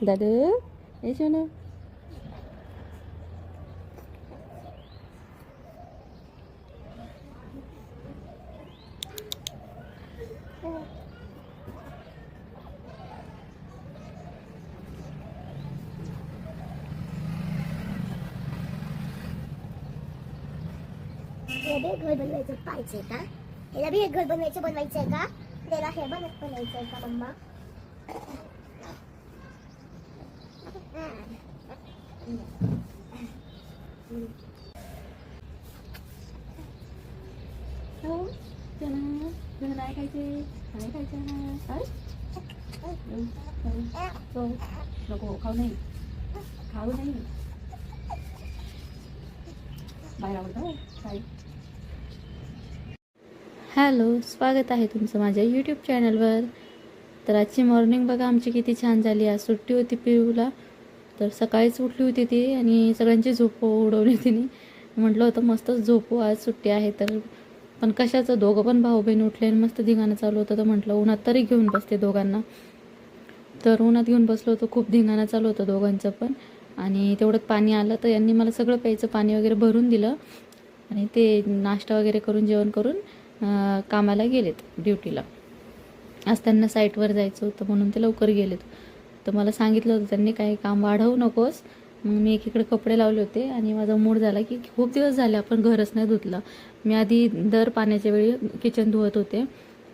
나름 애션아. हे बी एक घर बनवायचं पाहिजे का ह्याला बी एक घर बनवायचं बनवायचं आहे का त्याला हे बनत बनायचं आहे का मम्मा हो चला तुला नाही खायचे नाही खायचं ना अरे हो नको खाऊ नाही खाऊ नाही बाहेर आवडतं हॅलो स्वागत आहे तुमचं माझ्या यूट्यूब चॅनलवर तर आजची मॉर्निंग बघा आमची किती छान झाली. आज सुट्टी होती पिऊला. तर सकाळीच उठली होती ती आणि सगळ्यांची झोप उडवली तिने. म्हटलं होतं मस्तच झोपू आज सुट्टी आहे. तर पण कशाचं दोघं पण भाऊ बहीण उठले आणि मस्त धिंगाणं चालू होतं. तर म्हटलं उन्हात तरी घेऊन बसते दोघांना. तर उन्हात घेऊन बसलो होतो खूप धिंगाणं चालू होतं दोघांचं पण. आणि तेवढंच पाणी आलं तर यांनी मला सगळं प्यायचं पाणी वगैरे भरून दिलं. आणि ते नाश्ता वगैरे करून जेवण करून कामाला गेलेत ड्युटीला. आज त्यांना साईटवर जायचं होतं म्हणून ते लवकर गेलेत. तर मला सांगितलं होतं त्यांनी काही काम वाढवू नकोस. मग मी एकीकडे कपडे लावले होते आणि माझा मूड झाला की खूप दिवस झाले आपण घरच नाही धुतलं. मी आधी दर पाण्याच्या वेळी किचन धुवत होते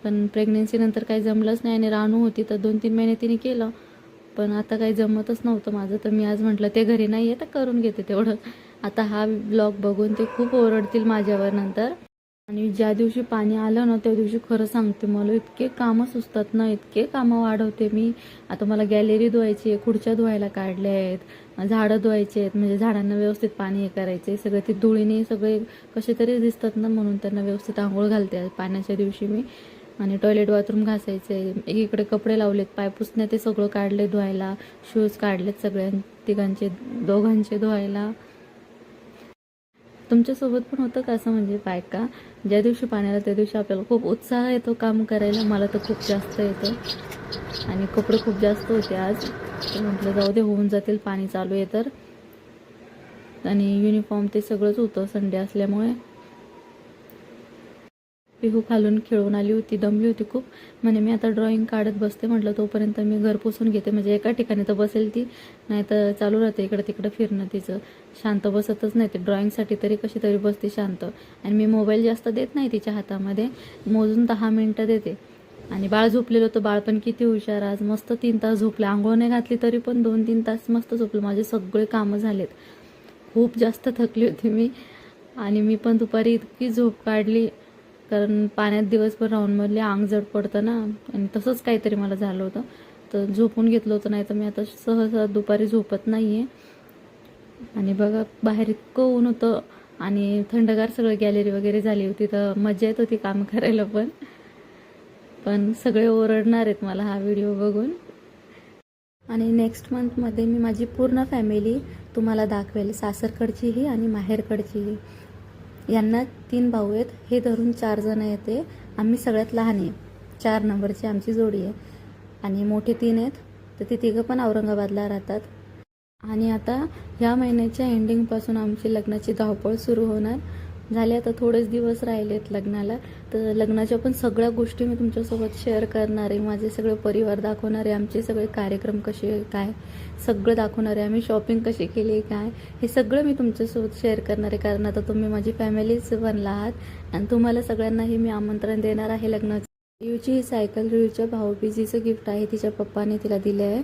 पण प्रेग्नेन्सीनंतर काही जमलंच नाही आणि राणू होती तर दोन तीन महिने तिने केलं. पण आता काही जमतच नव्हतं माझं. तर मी आज म्हटलं ते घरी नाही आहे तर करून घेते तेवढं. आता हा ब्लॉग बघून ते खूप ओरडतील माझ्यावर नंतर. आणि ज्या दिवशी पाणी आलं ना त्या दिवशी खरं सांगते मला इतके कामं सुचतात ना इतके कामं वाढवते मी. आता मला गॅलरी धुवायची आहे खुर्च्या धुवायला काढल्या आहेत झाडं धुवायची आहेत म्हणजे झाडांना व्यवस्थित पाणी हे करायचं आहे. सगळे ते धुळीने सगळे कसे तरी दिसतात ना म्हणून त्यांना व्यवस्थित आंघोळ घालते पाण्याच्या दिवशी मी. आणि टॉयलेट बाथरूम घासायचे. एकीकडे कपडे लावलेत पाय पुसणे ते सगळं काढले धुवायला. शूज काढलेत सगळ्यां तिघांचे दोघांचे धुवायला. तुमच्यासोबत पण होतं का असं म्हणजे बायका ज्या दिवशी पाण्याला त्या दिवशी आपल्याला खूप उत्साह येतो काम करायला. मला तर खूप जास्त येतो. आणि कपडे खूप जास्त होते आज. म्हटलं जाऊ दे होऊन जातील पाणी चालू आहे तर. आणि युनिफॉर्म ते सगळंच होतं संडे असल्यामुळे. पिहू खालून खेळून आली होती दमली होती खूप. म्हणे मी आता ड्रॉइंग काढत बसते म्हटलं तोपर्यंत मी घर पुसून घेते. म्हणजे एका ठिकाणी तर बसेल ती नाही तर चालू राहते इकडं तिकडं फिरणं तिचं. शांत बसतच नाही ते. ड्रॉइंगसाठी तरी कशी तरी बसते शांत. आणि मी मोबाईल जास्त देत नाही तिच्या हातामध्ये. मोजून दहा मिनटं देते. आणि बाळ झोपलेलं होतं. बाळ पण किती हुशार. आज मस्त तीन तास झोपले. आंघोळ नाही घातली तरी पण दोन तीन तास मस्त झोपलं. माझे सगळे कामं झालेत. खूप जास्त थकली होती मी. आणि मी पण दुपारी इतकी झोप काढली. कारण पाण्यात दिवसभर राहून मधले अंग जड पडतं ना. आणि तसंच काहीतरी मला झालं होतं. तर झोपून घेतलं होतं नाही तर मी आता सहसा दुपारी झोपत नाही आहे आणि बघा बाहेर इतकं ऊन होतं आणि थंडगार सगळं गॅलरी वगैरे झाली होती तर मजा येत होती काम करायला पण. पण सगळे ओरडणार आहेत मला हा व्हिडिओ बघून. आणि नेक्स्ट मंथमध्ये मी माझी पूर्ण फॅमिली तुम्हाला दाखवेल सासरकडचीही आणि माहेरकडचीही. यांना तीन भाऊ आहेत. हे धरून चार जण येते. आम्ही सगळ्यात लहान आहे. चार नंबरची आमची जोडी आहे. आणि मोठे तीन आहेत. तर ते तिघं पण औरंगाबादला राहतात. आणि आता ह्या महिन्याच्या एंडिंगपासून आमची लग्नाची धावपळ सुरू होणार. झाले आता थोडेच दिवस राहिलेत लग्नाला. तर लग्नाच्या पण सगळ्या गोष्टी मी तुमच्यासोबत शेअर करणार आहे. माझे सगळे परिवार दाखवणार आहे. आमचे सगळे कार्यक्रम कसे काय? सगळं दाखवणार आहे. आम्ही शॉपिंग कशी केली काय? हे सगळं मी तुमच्यासोबत शेअर करणार आहे. कारण आता तुम्ही माझी फॅमिलीच बनला आहात. आणि तुम्हाला सगळ्यांनाही मी आमंत्रण देणार आहे लग्नाचं. रियूची ही सायकल रियूच्या भाऊबीजीचं गिफ्ट आहे. तिच्या पप्पाने तिला दिलं आहे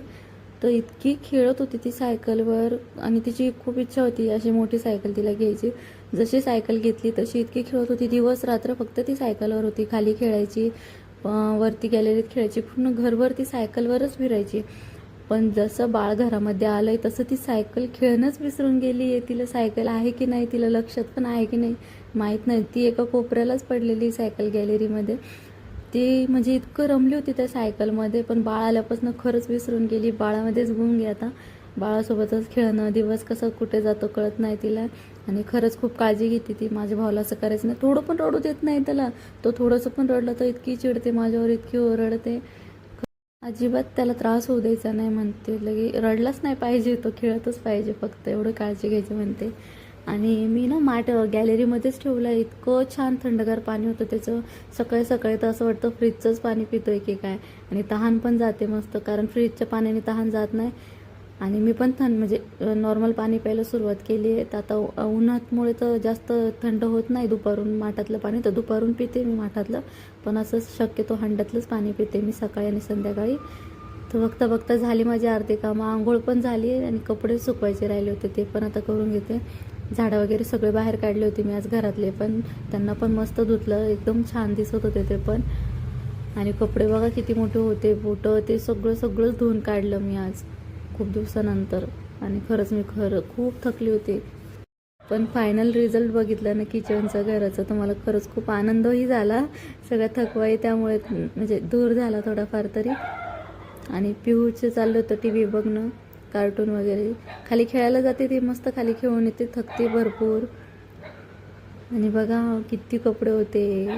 तर इतकी खेळत होती ती सायकलवर आणि तिची खूप इच्छा होती अशी मोठी सायकल तिला घ्यायची. जशी सायकल घेतली तशी इतकी खेळत होती. दिवस रात्र फक्त ती सायकलवर होती खाली खेळायची वरती गॅलरीत खेळायची पूर्ण घरभर ती सायकलवरच फिरायची. पण जसं बाळ घरामध्ये आलंय तसं ती सायकल खेळणंच विसरून गेली आहे. तिला सायकल आहे की नाही तिला लक्षात पण आहे की नाही माहीत नाही. ती एका कोपऱ्यालाच पडलेली सायकल गॅलरीमध्ये. ती म्हणजे इतकं रमली होती त्या सायकलमध्ये पण बाळ आल्यापासून खरंच विसरून गेली. बाळामध्येच गुंग आता. बाळासोबतच खेळणं दिवस कसं कुठे जातो कळत नाही तिला. आणि खरंच खूप काळजी घेते ती. माझ्या भावाला असं करायचं नाही. थोडं पण रडू देत नाही त्याला. तो थोडंसं पण रडलं तर इतकी चिडते माझ्यावर इतकी ओरडते. अजिबात त्याला त्रास होऊ द्यायचा नाही म्हणते. लगे रडलाच नाही पाहिजे तो खेळतच पाहिजे फक्त. एवढं काळजी घ्यायची म्हणते. आणि मी ना माठ गॅलरीमध्येच ठेवलं आहे इतकं छान थंडगार पाणी होतं त्याचं. सकाळी सकाळी तर असं वाटतं फ्रीजचंच पाणी पितोय की काय. आणि तहान पण जाते मस्त कारण फ्रीजच्या पाण्याने तहान जात नाही. आणि मी पण थंड म्हणजे नॉर्मल पाणी प्यायला सुरुवात केली आहे. तर आता उन्हातमुळे तर जास्त थंड होत नाही दुपारून माठातलं पाणी. तर दुपारून पिते मी माठातलं पण असं शक्यतो हंड्यातलंच पाणी पिते मी सकाळी आणि संध्याकाळी. तर बघता बघता झाली माझी अर्धी कामं. आंघोळ पण झाली आणि कपडे सुकवायचे राहिले होते ते पण आता करून घेते. झाडं वगैरे सगळे बाहेर काढले होते मी आज घरातले पण त्यांना पण मस्त धुतलं एकदम छान दिसत होते ते पण. आणि कपडे बघा किती मोठे होते बोटं ते सगळं सगळंच धुवून काढलं मी आज खूप दिवसानंतर. आणि खरंच मी खरं खूप थकली होती. पण फायनल रिझल्ट बघितला ना किचनचा घराचा तर मला खरंच खूप आनंदही झाला. सगळ्या थकवाही त्यामुळे म्हणजे दूर झाला थोडाफार तरी. आणि पिहूचे चाललं होतं टी व्ही बघणं. कार्टून वगैरे. खाली खेळायला जाते ती मस्त खाली खेळून येते थकते भरपूर. आणि बघा किती कपडे होते.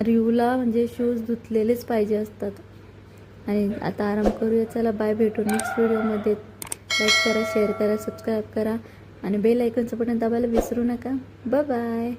रिवला म्हणजे शूज धुतलेलेच पाहिजे असतात. आणि आता आराम करूया. चला बाय भेटू नेक्स्ट व्हिडिओमध्ये लाईक करा शेअर करा सबस्क्राईब करा. आणि बेल आयकॉनचं बटन दाबायला विसरू नका. बाय